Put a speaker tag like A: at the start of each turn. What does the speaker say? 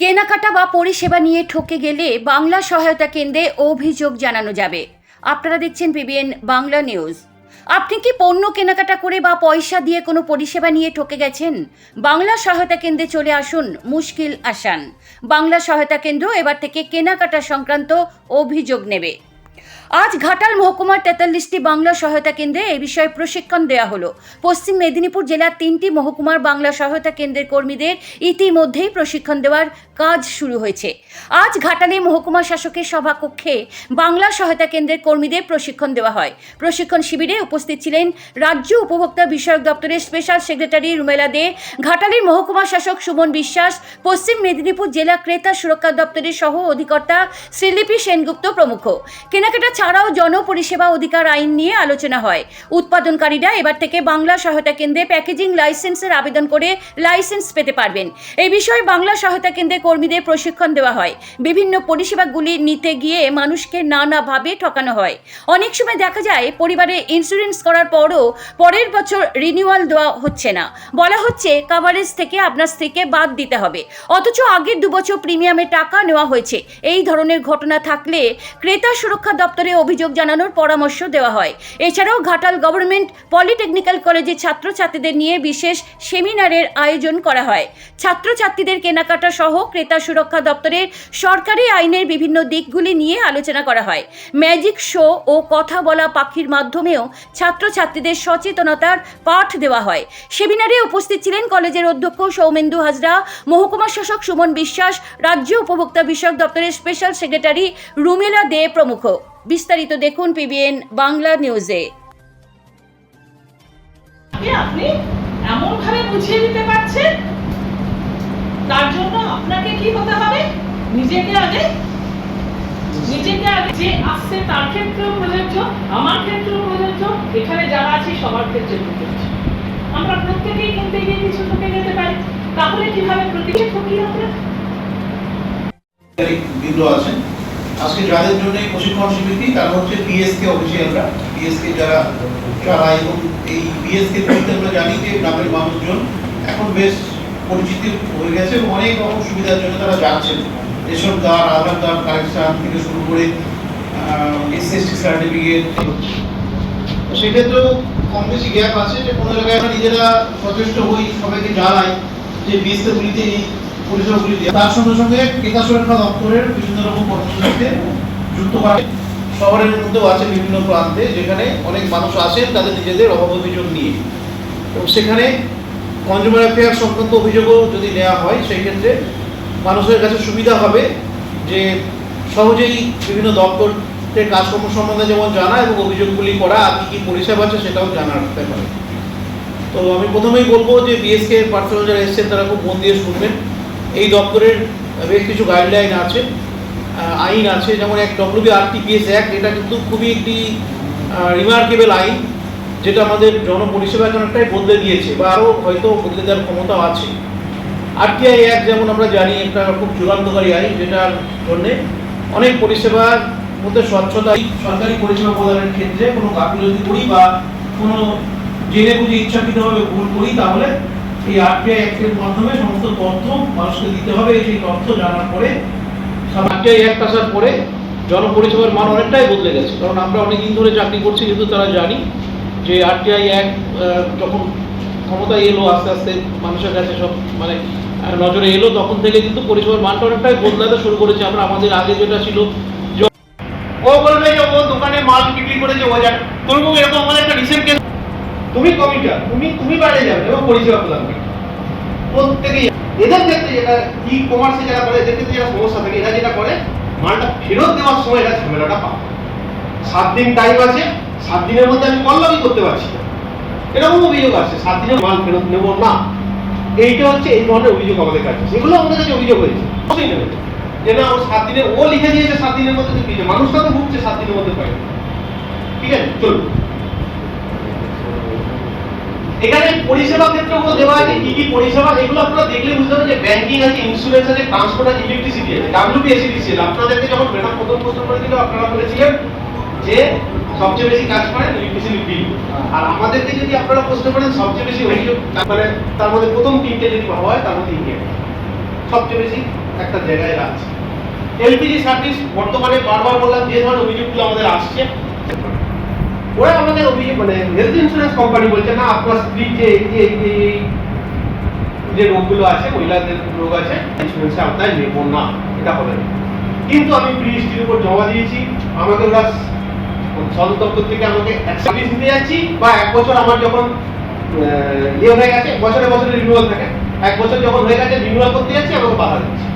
A: কেনাকাটা বা পরিষেবা নিয়ে ঠকে গেলে বাংলা সহায়তা কেন্দ্রে অভিযোগ জানানো যাবে। আপনারা দেখছেন বিবিএন বাংলা নিউজ। আপনি কি পণ্য কেনাকাটা করে বা পয়সা দিয়ে কোনো পরিষেবা নিয়ে ঠকে গেছেন? বাংলা সহায়তা কেন্দ্রে চলে আসুন মুশকিল আসান। বাংলা সহায়তা কেন্দ্র এবার থেকে কেনাকাটা সংক্রান্ত অভিযোগ নেবে। আজ ঘাটাল মহকুমার তেতাল্লিশটি বাংলা সহায়তা কেন্দ্রে এই বিষয়ে প্রশিক্ষণ দেওয়া হলো। পশ্চিম মেদিনীপুর জেলার তিনটি মহকুমার বাংলা সহায়তা কেন্দ্রের কর্মীদের ইতিমধ্যেই প্রশিক্ষণ দেওয়ার কাজ শুরু হয়েছে। আজ ঘাটালে মহকুমা শাসকের সভাকক্ষে বাংলা সহায়তা কেন্দ্রের কর্মীদের প্রশিক্ষণ দেওয়া হয়। প্রশিক্ষণ শিবিরে উপস্থিত ছিলেন রাজ্য উপভোক্তা বিষয়ক দপ্তরের স্পেশাল সেক্রেটারি রুমেলা দে, ঘাটালের মহকুমা শাসক সুমন বিশ্বাস, পশ্চিম মেদিনীপুর জেলা ক্রেতা সুরক্ষা দপ্তরের সহ অধিকর্তা শ্রীলিপি সেনগুপ্ত প্রমুখ। কেনাকাটা ছাড়াও জনপরিষেবা অধিকার আইন নিয়ে আলোচনা হয়। উৎপাদনকারীরা এবার থেকে বাংলা সহায়তা কেন্দ্রে প্যাকেজিং লাইসেন্সের আবেদন করে লাইসেন্স পেতে পারবেন। এই বিষয়ে বাংলা সহায়তা কেন্দ্রে কর্মীদের প্রশিক্ষণ দেওয়া হয়। বিভিন্ন পরিষেবাগুলি নিতে গিয়ে মানুষকে নানাভাবে ঠকানো হয়। অনেক সময় দেখা যায়, পরিবারে ইন্স্যুরেন্স করার পরও পরের বছর রিনিউয়াল দেওয়া হচ্ছে না। বলা হচ্ছে কাভারেজ থেকে আপনার স্ত্রীকে বাদ দিতে হবে। অথচ আগের দুবছর প্রিমিয়ামে টাকা নেওয়া হয়েছে। এই ধরনের ঘটনা থাকলে ক্রেতা সুরক্ষা দপ্তরে অভিযোগ জানানোর পরামর্শ দেওয়া হয়। এছাড়াও ঘাটাল গভর্নমেন্ট পলিটেকনিক্যাল কলেজের ছাত্রছাত্রীদের নিয়ে বিশেষ সেমিনারের আয়োজন করা হয়। ছাত্রছাত্রীদের কেনাকাটা সহ ক্রেতা সুরক্ষা দপ্তরের সরকারি আইনের বিভিন্ন দিকগুলি নিয়ে আলোচনা করা হয়। ম্যাজিক শো ও কথা বলা পাখির মাধ্যমেও ছাত্রছাত্রীদের সচেতনতার পাঠ দেওয়া হয়। সেমিনারে উপস্থিত ছিলেন কলেজের অধ্যক্ষ সৌমেন্দু হাজরা, মহকুমা শাসক সুমন বিশ্বাস, রাজ্য উপভোক্তা বিষয়ক দপ্তরের স্পেশাল সেক্রেটারি রুমেলা দে প্রমুখ। বিস্তারিত দেখুন পিবিএন বাংলা নিউজে
B: আপনি? এমন ভাবে বুঝিয়ে দিতে পারছেন? তার জন্য আপনাকে কি হতে হবে? নিজেকে আগে নিজেকে আগে যে আসছে তার ক্ষেত্রেও প্রযোজ্য আমার ক্ষেত্রেও প্রযোজ্য এখানে যারা আছে সবার ক্ষেত্রে প্রযোজ্য। আমরা প্রত্যেকেই কিনতে গিয়ে কিছু ঠকে যেতে পারি। তাহলে কীভাবে প্রত্যেকে ঠকি আমরা
C: বৃন্দ আছেন। আজকে যাদের জন্য এই প্রশিক্ষণ শিবিরটি, তারা হচ্ছে পিএসকে অফিসিয়ালরা পিএসকে যারা চালায় এবং এই পিএসকে বলতে আমরা জানি যে গ্রামের মানুষজন এখন বেশ পরিচিতি হয়ে গেছে এবং অনেক রকম সুবিধার জন্য তারা যাচ্ছেন। Ration card, Aadhaar card, collection থেকে শুরু করে এসএসটি সার্টিফিকেট সেক্ষেত্রেও কম বেশি গ্যাপ আছে যে কোনো জায়গায় আমরা নিজেরা সচেষ্ট হই, সবাইকে জানাই যে বিএসকে গুলিতে এই পরিষেবাগুলি দেওয়া। তার সঙ্গে সঙ্গে ক্রেতা সুরক্ষা দপ্তরের বিভিন্ন রকম কর্মসূচিতে যুক্ত করা। শহরের মধ্যেও আছে বিভিন্ন প্রান্তে যেখানে অনেক মানুষ আসেন তাদের নিজেদের অভাব নিয়ে। এবং সেখানে কনজিউমার অ্যাফেয়ার সংক্রান্ত অভিযোগও যদি নেওয়া হয় সেই ক্ষেত্রে মানুষের কাছে সুবিধা হবে যে সহজেই বিভিন্ন দপ্তরের কাজকর্ম সম্বন্ধে যেমন জানা এবং অভিযোগগুলি করা, আর কী কী পরিষেবা আছে সেটাও জানা রাখতে পারে তো আমি প্রথমেই বলব যে বিএসকে পার্সোনাল যারা এসছেন, তারা খুব মন দিয়ে শুনবেন। এই দপ্তরের বেশ কিছু গাইডলাইন আছে আইন আছে, যেমন এক ডব্লিউবি আরটিপিএস অ্যাক্ট এটা কিন্তু খুবই একটি রিমার্কেবল আইন, যেটা আমাদের জনপরিষেবা অনেকটাই বদলে দিয়েছে বা আরও হয়তো বদলে দেওয়ার ক্ষমতাও আছে। আরটিআই অ্যাক্ট যেমন আমরা জানি, একটা খুব চূড়ান্তকারী আইন, যেটার জন্যে অনেক পরিষেবার মধ্যে স্বচ্ছতা, সরকারি পরিষেবা প্রদানের ক্ষেত্রে কোনো গাফিলতি করি বা কোনো জেনে বুঝে ইচ্ছাকৃতভাবে ভুল করি, তাহলে এই আরটিআই অ্যাক্টের মাধ্যমে সমস্ত তথ্য মানুষকে দিতে হবে, সেই তথ্য জানার পরে আরটিআই অ্যাক্ট আসার পরে জনপরিষেবার মান অনেকটাই বদলে গেছে। কারণ আমরা অনেকদিন ধরে চাকরি করছি কিন্তু তারা জানি যে আরটিআই অ্যাক্ট যখন ক্ষমতায় এলো আস্তে আস্তে, মানুষের কাছে সব মানে নজরে এলো, তখন থেকে কিন্তু পরিষেবার মানটা অনেকটাই বদলাতে শুরু করেছে। আমরা আমাদের আগে যেটা ছিল ও বলবে যে ও দোকানে মাল বিক্রি করেছে, ও জানে। তোর এরকম আমাদের একটা তুমি কমিটার তুমি তুমি বাইরে যাবে এবং পরিষেবা প্রদান করবে। প্রত্যেকেই এদের ক্ষেত্রে যেটা ই কমার্সে যারা করে, এদের ক্ষেত্রে যেটা সমস্যা থাকে, এরা যেটা করে, মালটা ফেরত দেওয়ার সময় এরা ঝামেলাটা পাবে সাত দিন টাইম আছে, সাত দিনের মধ্যে আমি কল্লামই করতে পারছি না। এরকম অভিযোগ আছে সাত দিনের মাল ফেরত নেব না। এইটা হচ্ছে এই ধরনের অভিযোগ আমাদের কাছে সেগুলো আমাদের কাছে অভিযোগ হয়েছে। অবশ্যই নেবে। যে না ও সাত দিনে ও লিখে দিয়েছে সাত দিনের মধ্যে মানুষটা তো ভুগছে সাত দিনের মধ্যে পাই ঠিক আছে, চলুন। এখানে পরিষেবা ক্ষেত্রগুলো দেওয়া আছে, কি কি পরিষেবা, এগুলো আপনারা দেখলে বুঝতে পারবেন যে ব্যাংকিং আছে ইন্স্যুরেন্স আছে ট্রান্সপোর্ট আছে ইলেকট্রিসিটি আছে ডাব্লিউবিএসিডিসিএল আপনাদেরকে যখন ম্যাডাম প্রথম প্রশ্ন করেছিল, আপনারা বলেছিলেন যে সবচেয়ে বেশি কাজ করেন ইলেকট্রিসিটি বিল আর আমাদেরকে যদি আপনারা প্রশ্ন করেন, সবচেয়ে বেশি অভিযোগ মানে তার মধ্যে প্রথম তিনটে যদি ভাবা হয়, তার মধ্যে ইন্ডিয়া। সবচেয়ে বেশি
D: একটা জায়গায় রাখছে। এলপিজি সার্ভিস বর্তমানে বারবার বললাম, যে ধরনের অভিযোগগুলো আমাদের আসছে ওরা আমাদের অভিযোগ মানে হেলথ ইন্স্যুরেন্স কোম্পানি বলছে, না, আপনার স্ত্রীর যে এই যে রোগগুলো আছে, মহিলাদের রোগ আছে ইন্স্যুরেন্সে আওতায় নেব না, এটা হবে না। কিন্তু আমি হিস্ট্রির উপর জমা দিয়েছি আমাকে ওরা সদর দপ্তর থেকে আমাকে সার্ভিস দিতে যাচ্ছি, বা এক বছর আমার যখন ইয়ে হয়ে গেছে, বছরে বছরে রিনিউয়াল থাকে, এক বছর যখন হয়ে গেছে রিনিউয়াল করতে যাচ্ছি, আমাকে বাধা দিচ্ছে।